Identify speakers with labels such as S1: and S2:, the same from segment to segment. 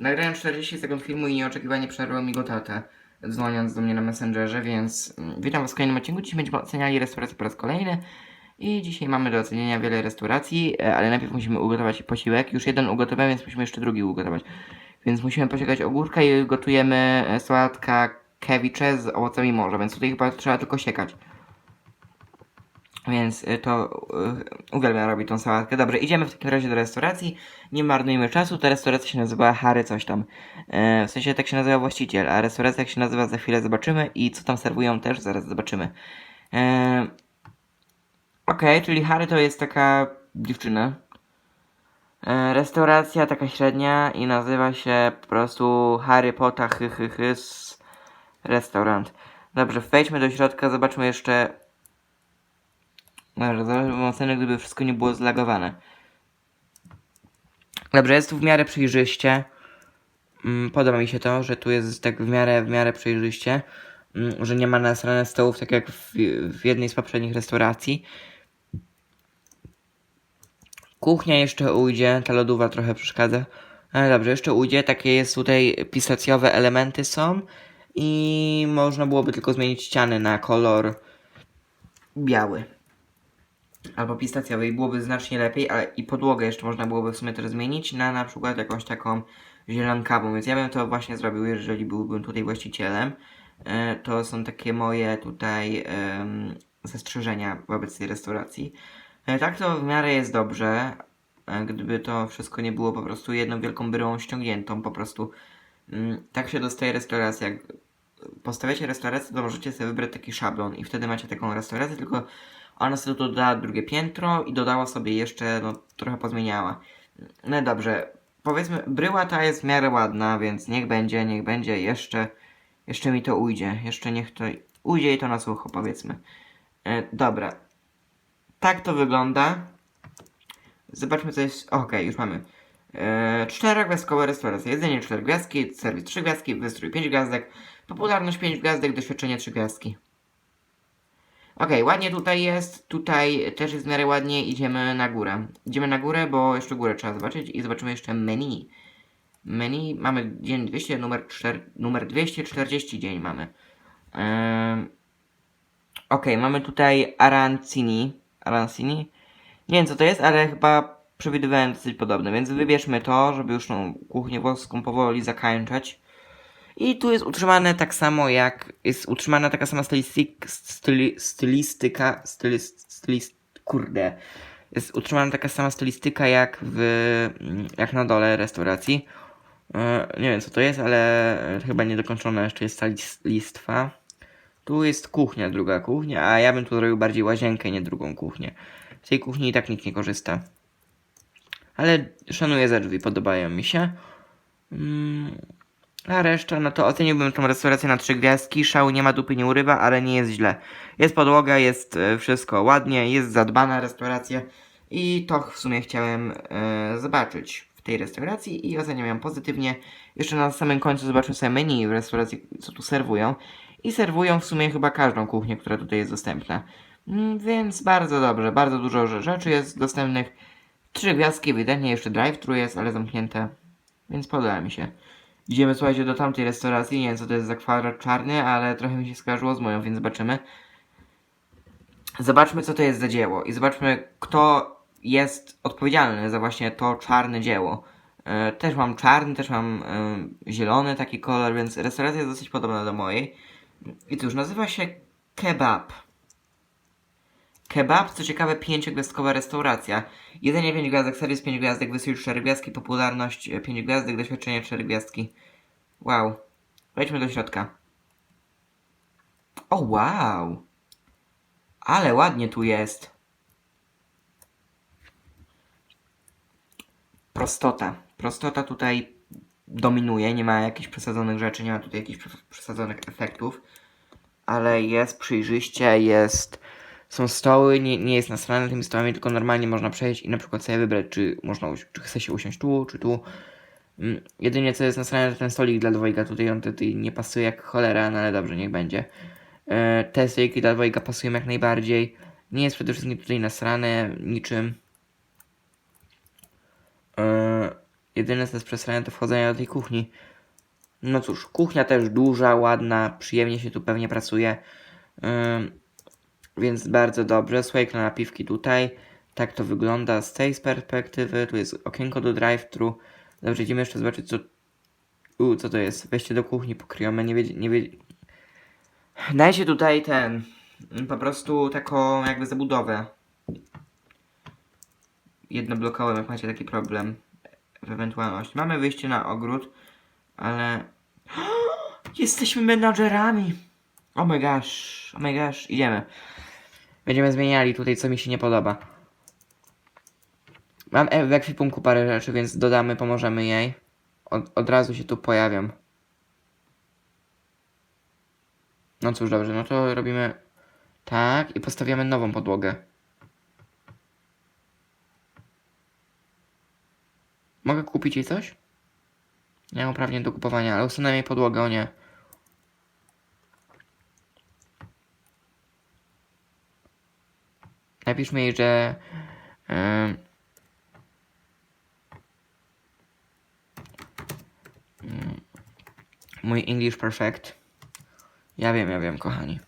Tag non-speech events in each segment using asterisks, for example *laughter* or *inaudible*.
S1: Nagrałem 40 sekund filmu i nieoczekiwanie przerwał mi go tata, dzwoniąc do mnie na Messengerze, więc mm, witam was w kolejnym odcinku. Dzisiaj będziemy oceniali restaurację po raz kolejny. I dzisiaj mamy do ocenienia wiele restauracji, e, ale najpierw musimy ugotować posiłek. Już jeden ugotowałem, więc musimy jeszcze drugi ugotować. Więc musimy posiekać ogórka i gotujemy e, sałatka kewicze z owocami morza, więc tutaj chyba trzeba tylko siekać. Więc y, to y, uwielbiam robić tą sałatkę. Dobrze, idziemy w takim razie do restauracji. Nie marnujmy czasu. Ta restauracja się nazywa Harry coś tam. E, w sensie tak się nazywa właściciel, a restauracja jak się nazywa za chwilę zobaczymy i co tam serwują też zaraz zobaczymy. E, Okej, czyli Harry to jest taka dziewczyna. E, restauracja taka średnia i nazywa się po prostu Harry Potter hy, hy, hy, restaurant. Dobrze, wejdźmy do środka, zobaczmy jeszcze Dobrze, zadałbym ocenę, gdyby wszystko nie było zlagowane. Dobrze, jest tu w miarę przejrzyście. Mm, Podoba mi się to, że tu jest tak w miarę, w miarę przejrzyście. Mm, Że nie ma nasrane stołów, tak jak w, w jednej z poprzednich restauracji. Kuchnia jeszcze ujdzie, ta lodówa trochę przeszkadza. Ale dobrze, jeszcze ujdzie, takie jest tutaj pistacjowe elementy są. I można byłoby tylko zmienić ściany na kolor biały albo pistacjowej byłoby znacznie lepiej, ale i podłogę jeszcze można byłoby w sumie też zmienić na na przykład jakąś taką zielonkawą, więc ja bym to właśnie zrobił, jeżeli byłbym tutaj właścicielem. E, To są takie moje tutaj zastrzeżenia wobec tej restauracji. E, Tak to w miarę jest dobrze, e, gdyby to wszystko nie było po prostu jedną wielką bryłą ściągniętą, po prostu mm, tak się dostaje restauracja. Jak postawiacie restaurację, to możecie sobie wybrać taki szablon i wtedy macie taką restaurację, tylko ona sobie dodała drugie piętro i dodała sobie jeszcze, no trochę pozmieniała. No dobrze, powiedzmy, bryła ta jest w miarę ładna, więc niech będzie, niech będzie, jeszcze, jeszcze mi to ujdzie, jeszcze niech to, ujdzie i to na sucho, powiedzmy. E, dobra, tak to wygląda. Zobaczmy co jest, okej, już mamy. E, czterogwiazdkowa restauracja, jedzenie 4 gwiazdki, serwis 3 gwiazdki, wystrój 5 gwiazdek, popularność 5 gwiazdek, doświadczenie 3 gwiazdki. Okej, ładnie tutaj jest. Tutaj też jest w miarę ładnie. Idziemy na górę. Idziemy na górę, bo jeszcze górę trzeba zobaczyć i zobaczymy jeszcze menu. Menu mamy dzień 200, numer, 4, numer 240 dzień mamy. Ehm, Okej, mamy tutaj arancini. Arancini? Nie wiem co to jest, ale chyba przewidywałem dosyć podobne, więc wybierzmy to, żeby już tą kuchnię włoską powoli zakańczać. I tu jest utrzymane tak samo jak jest utrzymana taka sama stylistyk, styli, stylistyka, stylist, stylist, kurde. Jest utrzymana taka sama stylistyka jak w, jak na dole restauracji. E, nie wiem co to jest, ale chyba niedokończona jeszcze jest ta lis- listwa. Tu jest kuchnia, druga kuchnia, a ja bym tu zrobił bardziej łazienkę, nie drugą kuchnię. W tej kuchni i tak nikt nie korzysta. Ale szanuję za drzwi, podobają mi się. Mm, a reszta, no to oceniłbym tą restaurację na trzy gwiazdki. Szału nie ma dupy, nie urywa, ale nie jest źle. Jest podłoga, jest e, wszystko ładnie, jest zadbana restauracja i to w sumie chciałem e, zobaczyć w tej restauracji i oceniam ją pozytywnie. Jeszcze na samym końcu zobaczę sobie menu w restauracji, co tu serwują. I serwują w sumie chyba każdą kuchnię, która tutaj jest dostępna. Mm, Więc bardzo dobrze, bardzo dużo rze- rzeczy jest dostępnych. Trzy gwiazdki, ewidentnie jeszcze drive-thru jest, ale zamknięte. Więc podoba mi się. Idziemy, słuchajcie, do tamtej restauracji. Nie wiem, co to jest za kwadrat czarny, ale trochę mi się skojarzyło z moją, więc zobaczymy. Zobaczmy, co to jest za dzieło i zobaczmy, kto jest odpowiedzialny za właśnie to czarne dzieło. E, też mam czarny, też mam e, zielony taki kolor, więc restauracja jest dosyć podobna do mojej. I cóż, nazywa się Kebab. Kebab, co ciekawe, pięciogwiazdkowa restauracja. Jedzenie 5 gwiazdek, serwis 5 gwiazdek, wystrój 4 gwiazdki, popularność 5 gwiazdek, doświadczenie 4 gwiazdki. Wow. Wejdźmy do środka. O, wow. Ale ładnie tu jest. Prostota. Prostota tutaj dominuje, nie ma jakichś przesadzonych rzeczy, nie ma tutaj jakichś prze- przesadzonych efektów. Ale jest przejrzyście, jest... Są stoły, nie, nie jest nasrane tymi stołami, tylko normalnie można przejść i na przykład sobie wybrać, czy można, czy chce się usiąść tu, czy tu. Mm, Jedynie co jest nasrane, to ten stolik dla dwojga, tutaj on tutaj nie pasuje jak cholera, no ale dobrze, niech będzie. E, Te stoliki dla dwojga pasują jak najbardziej. Nie jest przede wszystkim tutaj nasrane niczym. E, Jedyne co jest przesrane to wchodzenie do tej kuchni. No cóż, kuchnia też duża, ładna, przyjemnie się tu pewnie pracuje. Ym, więc bardzo dobrze. Słajek na napiwki tutaj. Tak to wygląda z tej perspektywy. Tu jest okienko do drive-thru. Dobrze, idziemy jeszcze zobaczyć co... U, co to jest? Wejście do kuchni pokryjone. Nie wiedzie... Nie wiedzie... Dajcie tutaj ten... Po prostu taką jakby zabudowę. Jednoblokową, jak macie taki problem. W ewentualności. Mamy wyjście na ogród, ale... *gasps* Jesteśmy menadżerami! Oh my gosh, oh my gosh, idziemy. Będziemy zmieniali tutaj, co mi się nie podoba. Mam e- w ekwipunku parę rzeczy, więc dodamy, pomożemy jej. Od, od razu się tu pojawiam. No cóż, dobrze, no to robimy tak i postawiamy nową podłogę. Mogę kupić jej coś? Nie mam uprawnień do kupowania, ale usunę jej podłogę, o nie. Napiszmy jej, że... mój English perfect. Ja wiem, ja wiem, kochani.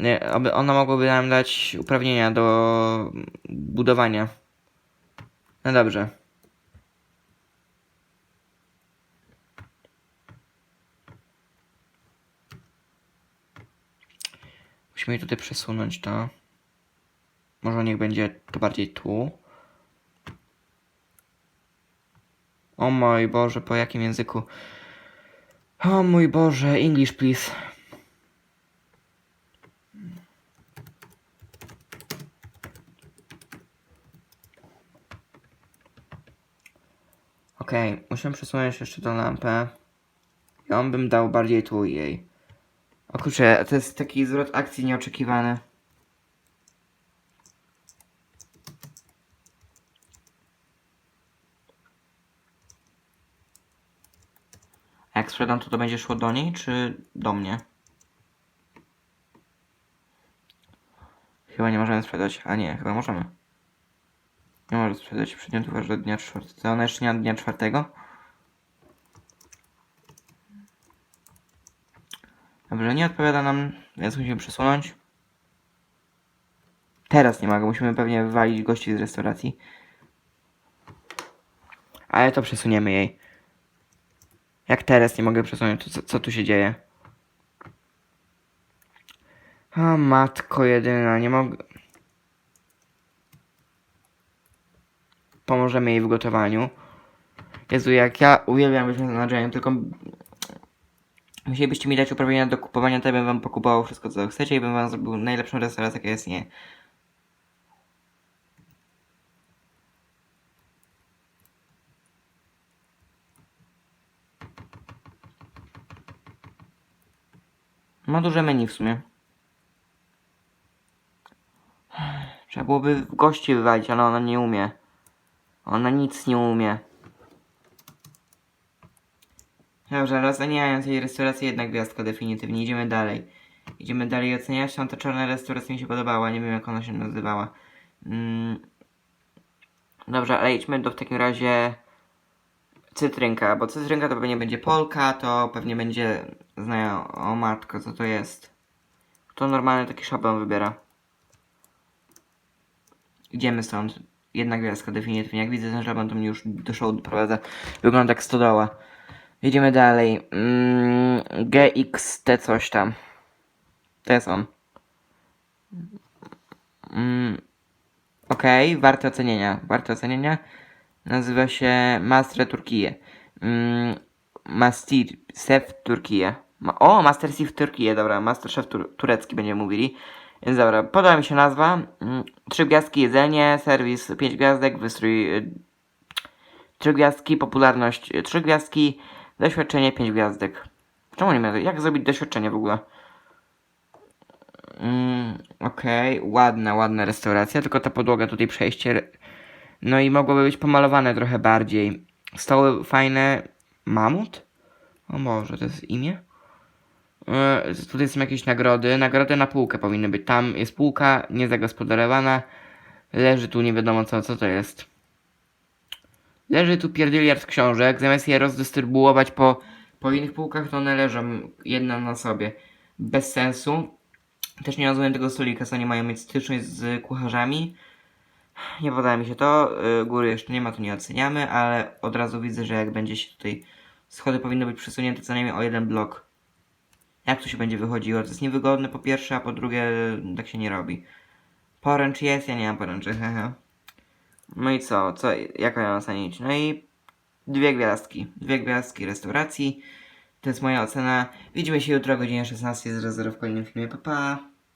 S1: Nie, ona mogłaby nam dać uprawnienia do budowania. No dobrze. Musimy tutaj przesunąć to. Może niech będzie to bardziej tu. O mój Boże, po jakim języku? O mój Boże, English please. Okej, musimy przesunąć jeszcze tą lampę. Ja bym dał bardziej tu jej. O kurczę, to jest taki zwrot akcji nieoczekiwany. A jak sprzedam, to to będzie szło do niej, czy do mnie? Chyba nie możemy sprzedać. A nie, chyba możemy. Nie może sprzedać przedmiotów aż do dnia czwartego. To ona jeszcze nie dnia czwartego? Dobrze, nie odpowiada nam, więc musimy przesunąć. Teraz nie mogę, musimy pewnie wywalić gości z restauracji. Ale to przesuniemy jej. Jak teraz nie mogę przesunąć, to co, co tu się dzieje? O matko jedyna, nie mogę... Pomożemy jej w gotowaniu. Jezu, jak ja uwielbiam być menadżerem, tylko Musielibyście mi dać uprawnienia do kupowania, to ja bym wam pokupował wszystko co chcecie i bym wam zrobił najlepszą restaurację jaka jest nie. Ma duże menu w sumie. Trzeba byłoby gości wywalić, ale ona nie umie. Ona nic nie umie. Dobrze, ale oceniając jej restaurację jedna gwiazdka definitywnie. Idziemy dalej. Idziemy dalej oceniać. Tam ta czarna restauracja mi się podobała. Nie wiem jak ona się nazywała. Mm. Dobrze, ale idźmy do w takim razie cytrynka, bo cytrynka to pewnie będzie Polka, to pewnie będzie znają o matko, co to jest. Kto normalny taki szablon wybiera? Idziemy stąd. Jedna gwiazdka definitywnie. Jak widzę ten szablon, to mnie już do show doprowadza. Wygląda jak stodoła. Jedziemy dalej. Mm, GXT coś tam. To jest on. Mm, Okej, warte ocenienia. Warte ocenienia. Nazywa się Master Turkiye. Mm, Master Chef Turkiye. Ma, o, Master Chef Turkiye, dobra. Master Chef tur turecki będziemy mówili. Więc dobra, podoba mi się nazwa. Mm, trzy gwiazdki jedzenie, serwis pięć gwiazdek, wystrój y, trzy gwiazdki, popularność y, trzy gwiazdki, doświadczenie pięć gwiazdek. Czemu nie ma? Jak zrobić doświadczenie w ogóle? Mm, Okej, ładna, ładna restauracja, tylko ta podłoga tutaj przejście. No i mogłoby być pomalowane trochę bardziej. Stoły fajne. Mamut? O Boże, to jest imię? E, tutaj są jakieś nagrody. Nagrody na półkę powinny być. Tam jest półka, niezagospodarowana. Leży tu nie wiadomo co, co to jest. Leży tu pierdyliard książek, zamiast je rozdystrybuować po, po innych półkach, to one leżą jedna na sobie. Bez sensu. Też nie rozumiem tego stolika, co nie mają mieć styczność z kucharzami. Nie podoba mi się to. y, Góry jeszcze nie ma, to nie oceniamy, ale od razu widzę, że jak będzie się tutaj. Schody powinny być przesunięte co najmniej o jeden blok. Jak tu się będzie wychodziło? To jest niewygodne po pierwsze, a po drugie tak się nie robi. Poręcz jest, ja nie mam poręczy, *laughs* hehe. No i co? co? Jak ja mam ocenić? No i dwie gwiazdki. Dwie gwiazdki restauracji. To jest moja ocena. Widzimy się jutro o godzinie 16.00 w kolejnym filmie. Pa, pa.